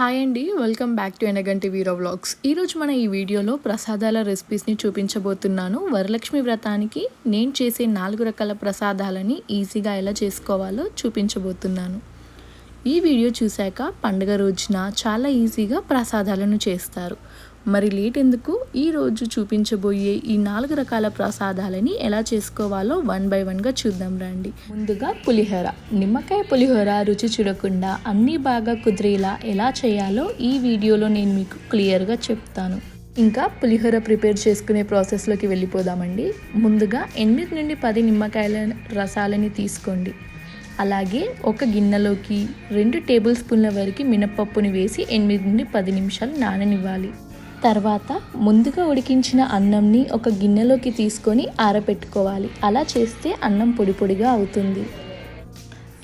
Hi అండి welcome back to Enaganti Veero vlogs ఈరోజు మన ఈ వీడియోలో ప్రసాదాల రెసిపీస్ని చూపించబోతున్నాను. వరలక్ష్మి వ్రతానికి నేను చేసే నాలుగు రకాల ప్రసాదాలని ఈజీగా ఎలా చేసుకోవాలో చూపించబోతున్నాను. ఈ వీడియో చూశాక పండుగ రోజున చాలా ఈజీగా ప్రసాదాలను చేస్తారు. మరి లేట్ ఎందుకు? ఈరోజు చూపించబోయే ఈ నాలుగు రకాల ప్రసాదాలని ఎలా చేసుకోవాలో వన్ బై వన్గా చూద్దాం రండి. ముందుగా పులిహోర. నిమ్మకాయ పులిహోర రుచి చూడకుండా అన్నీ బాగా కుదిరేలా ఎలా చేయాలో ఈ వీడియోలో నేను మీకు క్లియర్గా చెప్తాను. ఇంకా పులిహోర ప్రిపేర్ చేసుకునే ప్రాసెస్లోకి వెళ్ళిపోదామండి. ముందుగా ఎనిమిది నుండి పది నిమ్మకాయల రసాలని తీసుకోండి. అలాగే ఒక గిన్నెలోకి రెండు టేబుల్ స్పూన్ల వరకు మినపప్పుని వేసి ఎనిమిది నుండి పది నిమిషాలు నాననివ్వాలి. తర్వాత ముందుగా ఉడికించిన అన్నంని ఒక గిన్నెలోకి తీసుకొని ఆరబెట్టుకోవాలి అలా చేస్తే అన్నం పొడి పొడిగా అవుతుంది.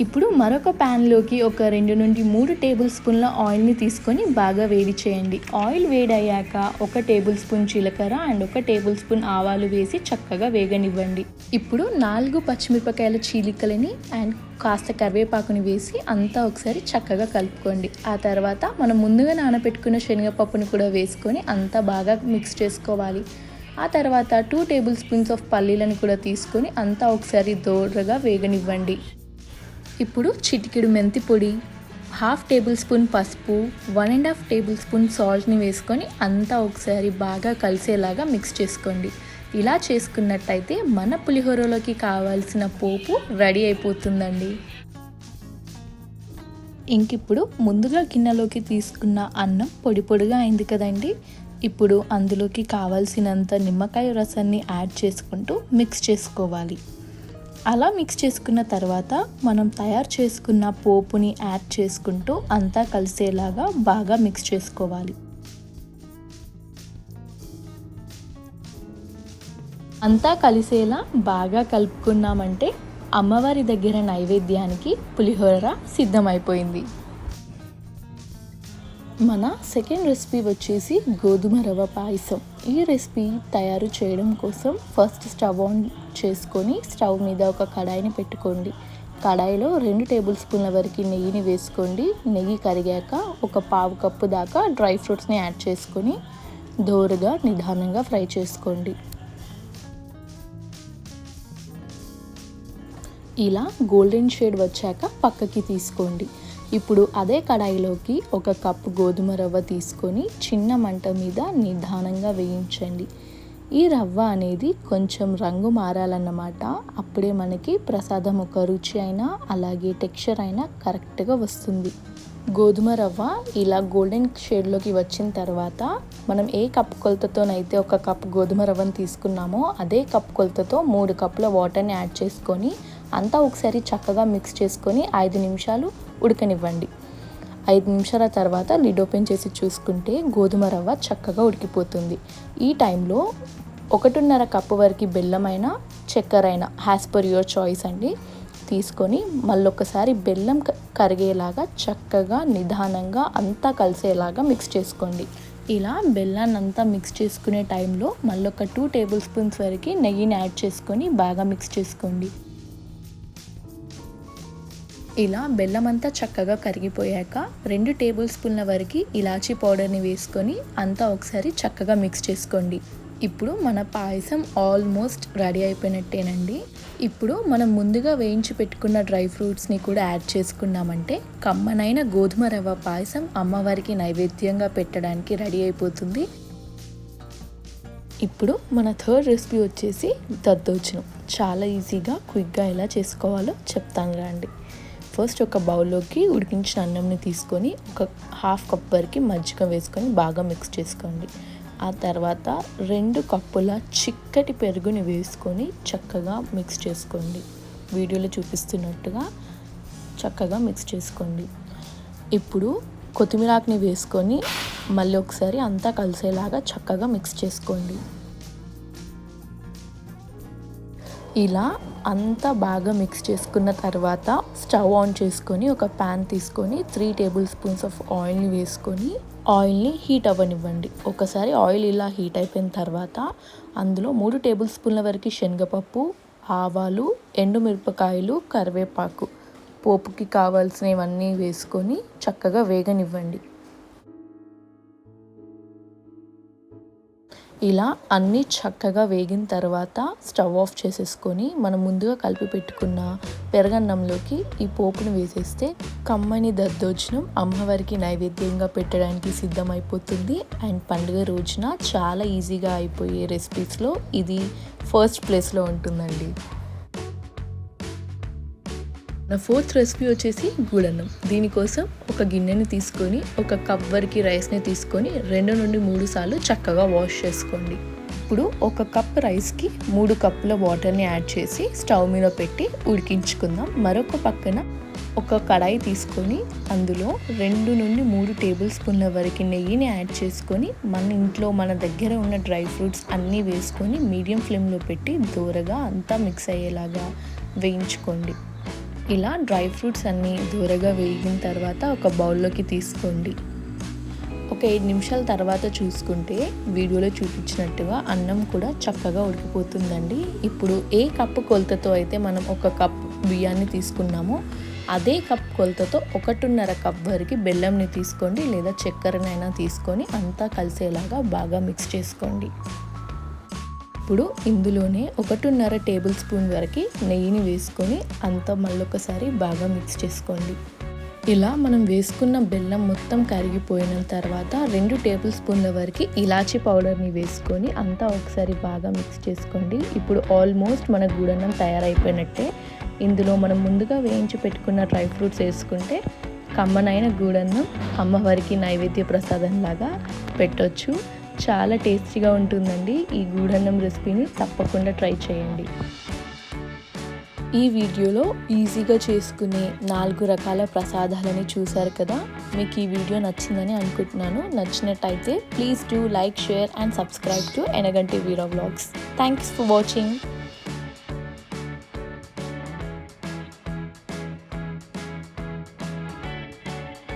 ఇప్పుడు మరొక ప్యాన్లోకి ఒక రెండు నుండి మూడు టేబుల్ స్పూన్ల ఆయిల్ని తీసుకొని బాగా వేడి చేయండి. ఆయిల్ వేడయ్యాక ఒక టేబుల్ స్పూన్ జీలకర్ర అండ్ ఒక టేబుల్ స్పూన్ ఆవాలు వేసి చక్కగా వేగనివ్వండి. ఇప్పుడు నాలుగు పచ్చిమిరపకాయల చీలికలని అండ్ కాస్త కరివేపాకుని వేసి అంతా ఒకసారి చక్కగా కలుపుకోండి. ఆ తర్వాత మనం ముందుగా నానబెట్టుకున్న శనగపప్పుని కూడా వేసుకొని అంతా బాగా మిక్స్ చేసుకోవాలి. ఆ తర్వాత టూ టేబుల్ స్పూన్స్ ఆఫ్ పల్లీలను కూడా తీసుకొని అంతా ఒకసారి దోరగా వేగనివ్వండి. ఇప్పుడు చిటికెడు మెంతి పొడి హాఫ్ టేబుల్ స్పూన్ పసుపు one and half tablespoon సాల్ట్ని వేసుకొని అంతా ఒకసారి బాగా కలిసేలాగా మిక్స్ చేసుకోండి. ఇలా చేసుకున్నట్టయితే మన పులిహోరలోకి కావాల్సిన పోపు రెడీ అయిపోతుందండి. ఇంకిప్పుడు ముందుగా గిన్నెలోకి తీసుకున్న అన్నం పొడి పొడిగా అయింది కదండి. ఇప్పుడు అందులోకి కావాల్సినంత నిమ్మకాయ రసాన్ని యాడ్ చేసుకుంటూ మిక్స్ చేసుకోవాలి. అలా మిక్స్ చేసుకున్న తర్వాత మనం తయారు చేసుకున్న పోపుని యాడ్ చేసుకుంటూ అంతా కలిసేలాగా బాగా మిక్స్ చేసుకోవాలి. అంతా కలిసేలా బాగా కలుపుకున్నామంటే అమ్మవారి దగ్గర నైవేద్యానికి పులిహోర సిద్ధమైపోయింది. మన సెకండ్ రెసిపీ వచ్చేసి గోధుమ రవ్వ పాయసం. ఈ రెసిపీ తయారు చేయడం కోసం ఫస్ట్ స్టవ్ ఆన్ చేసుకొని స్టవ్ మీద ఒక కడాయిని పెట్టుకోండి. కడాయిలో రెండు టేబుల్ స్పూన్ల వరకు నెయ్యిని వేసుకోండి. నెయ్యి కరిగాక ఒక పావు కప్పు దాకా డ్రై ఫ్రూట్స్ని యాడ్ చేసుకొని దోరగా నిదానంగా ఫ్రై చేసుకోండి. ఇలా గోల్డెన్ షేడ్ వచ్చాక పక్కకి తీసుకోండి. ఇప్పుడు అదే కడాయిలోకి ఒక కప్పు గోధుమ రవ్వ తీసుకొని చిన్న మంట మీద నిదానంగా వేయించండి. ఈ రవ్వ అనేది కొంచెం రంగు మారాలన్నమాట. అప్పుడే మనకి ప్రసాదం ఒక రుచి అయినా అలాగే టెక్స్చర్ అయినా కరెక్ట్గా వస్తుంది. గోధుమ రవ్వ ఇలా గోల్డెన్ షేడ్లోకి వచ్చిన తర్వాత మనం ఏ కప్పు కొలతతోనైతే ఒక కప్ గోధుమ రవ్వను తీసుకున్నామో అదే కప్పు కొలతతో మూడు కప్పుల వాటర్ని యాడ్ చేసుకొని అంతా ఒకసారి చక్కగా మిక్స్ చేసుకొని ఐదు నిమిషాలు ఉడకనివ్వండి. ఐదు నిమిషాల తర్వాత లిడ్ ఓపెన్ చేసి చూసుకుంటే గోధుమ రవ్వ చక్కగా ఉడికిపోతుంది. ఈ టైంలో ఒకటిన్నర కప్పు వరకు బెల్లమైన చక్కెరైన హ్యాస్ పర్ యువర్ చాయిస్ అండి తీసుకొని మళ్ళొకసారి బెల్లం కరిగేలాగా చక్కగా నిదానంగా అంతా కలిసేలాగా మిక్స్ చేసుకోండి. ఇలా బెల్లాన్ని అంతా మిక్స్ చేసుకునే టైంలో మళ్ళొక టూ టేబుల్ స్పూన్స్ వరకు నెయ్యిని యాడ్ చేసుకొని బాగా మిక్స్ చేసుకోండి. ఇలా బెల్లం అంతా చక్కగా కరిగిపోయాక రెండు టేబుల్ స్పూన్ల వరకు ఇలాచీ పౌడర్ని వేసుకొని అంతా ఒకసారి చక్కగా మిక్స్ చేసుకోండి. ఇప్పుడు మన పాయసం ఆల్మోస్ట్ రెడీ అయిపోయినట్టేనండి. ఇప్పుడు మనం ముందుగా వేయించి పెట్టుకున్న డ్రై ఫ్రూట్స్ని కూడా యాడ్ చేసుకున్నామంటే కమ్మనైన గోధుమ రవ్వ పాయసం అమ్మవారికి నైవేద్యంగా పెట్టడానికి రెడీ అయిపోతుంది. ఇప్పుడు మన థర్డ్ రెసిపీ వచ్చేసి దద్దోజనం. చాలా ఈజీగా క్విక్గా ఎలా చేసుకోవాలో చెప్తాను రండి. ఫస్ట్ ఒక బౌల్లోకి ఉడికించిన అన్నంని తీసుకొని ఒక హాఫ్ కప్ వరకు మజ్జిగ వేసుకొని బాగా మిక్స్ చేసుకోండి. ఆ తర్వాత రెండు కప్పుల చిక్కటి పెరుగుని వేసుకొని చక్కగా మిక్స్ చేసుకోండి. వీడియోలో చూపిస్తున్నట్టుగా చక్కగా మిక్స్ చేసుకోండి. ఇప్పుడు కొత్తిమీరాకుని వేసుకొని మళ్ళీ ఒకసారి అంతా కలిసేలాగా చక్కగా మిక్స్ చేసుకోండి. ఇలా అంతా బాగా మిక్స్ చేసుకున్న తర్వాత స్టవ్ ఆన్ చేసుకొని ఒక ప్యాన్ తీసుకొని త్రీ టేబుల్ స్పూన్స్ ఆఫ్ ఆయిల్ని వేసుకొని ఆయిల్ని హీట్ అవ్వనివ్వండి. ఒకసారి ఆయిల్ ఇలా హీట్ అయిపోయిన తర్వాత అందులో మూడు టేబుల్ స్పూన్ల వరకు శనగపప్పు ఆవాలు ఎండుమిరపకాయలు కరివేపాకు పోపుకి కావాల్సినవన్నీ వేసుకొని చక్కగా వేగనివ్వండి. ఇలా అన్నీ చక్కగా వేగిన తర్వాత స్టవ్ ఆఫ్ చేసేసుకొని మనం ముందుగా కలిపి పెట్టుకున్న పెరగన్నంలోకి ఈ పోపును వేసేస్తే కమ్మని దద్దోజనం అమ్మవారికి నైవేద్యంగా పెట్టడానికి సిద్ధమైపోతుంది. అండ్ పండుగ రోజున చాలా ఈజీగా అయిపోయే రెసిపీస్లో ఇది ఫస్ట్ ప్లేస్లో ఉంటుందండి. నా ఫోర్త్ రెసిపీ వచ్చేసి గూడన్నం. దీనికోసం ఒక గిన్నెని తీసుకొని ఒక కప్ వరకు రైస్ని తీసుకొని రెండు నుండి మూడు సార్లు చక్కగా వాష్ చేసుకోండి. ఇప్పుడు ఒక కప్ రైస్కి మూడు కప్పుల వాటర్ని యాడ్ చేసి స్టవ్ మీద పెట్టి ఉడికించుకుందాం. మరొక పక్కన ఒక కడాయి తీసుకొని అందులో రెండు నుండి మూడు టేబుల్ స్పూన్ల వరకు నెయ్యిని యాడ్ చేసుకొని మన ఇంట్లో మన దగ్గర ఉన్న డ్రై ఫ్రూట్స్ అన్నీ వేసుకొని మీడియం ఫ్లేమ్లో పెట్టి దూరగా అంతా మిక్స్ అయ్యేలాగా వేయించుకోండి. ఇలా డ్రై ఫ్రూట్స్ అన్నీ దూరగా వేగిన తర్వాత ఒక బౌల్లోకి తీసుకోండి. ఒక ఐదు నిమిషాల తర్వాత చూసుకుంటే వీడియోలో చూపించినట్టుగా అన్నం కూడా చక్కగా ఉడికిపోతుందండి. ఇప్పుడు ఏ కప్పు కొలతతో అయితే మనం ఒక కప్ బియ్యాన్ని తీసుకున్నామో అదే కప్ కొలతతో ఒకటిన్నర కప్ వరకు బెల్లంని తీసుకోండి లేదా చక్కెరనైనా తీసుకొని అంతా కలిసేలాగా బాగా మిక్స్ చేసుకోండి. ఇప్పుడు ఇందులోనే ఒకటిన్నర టేబుల్ స్పూన్ వరకు నెయ్యిని వేసుకొని అంతా మళ్ళొకసారి బాగా మిక్స్ చేసుకోండి. ఇలా మనం వేసుకున్న బెల్లం మొత్తం కరిగిపోయిన తర్వాత రెండు టేబుల్ స్పూన్ల వరకు ఇలాచీ పౌడర్ని వేసుకొని అంతా ఒకసారి బాగా మిక్స్ చేసుకోండి. ఇప్పుడు ఆల్మోస్ట్ మన గూడన్నం తయారైపోయినట్టే. ఇందులో మనం ముందుగా వేయించి పెట్టుకున్న డ్రై ఫ్రూట్స్ వేసుకుంటే కమ్మనైన గూడన్నం అమ్మవారికి నైవేద్య ప్రసాదం లాగా పెట్టొచ్చు. చాలా టేస్టీగా ఉంటుందండి. ఈ గూడన్నం రెసిపీని తప్పకుండా ట్రై చేయండి. ఈ వీడియోలో ఈజీగా చేసుకునే నాలుగు రకాల ప్రసాదాలని చూశారు కదా? మీకు ఈ వీడియో నచ్చిందని అనుకుంటున్నాను. నచ్చినట్టయితే please do like share and subscribe to Enaganti Veero vlogs. Thanks for watching.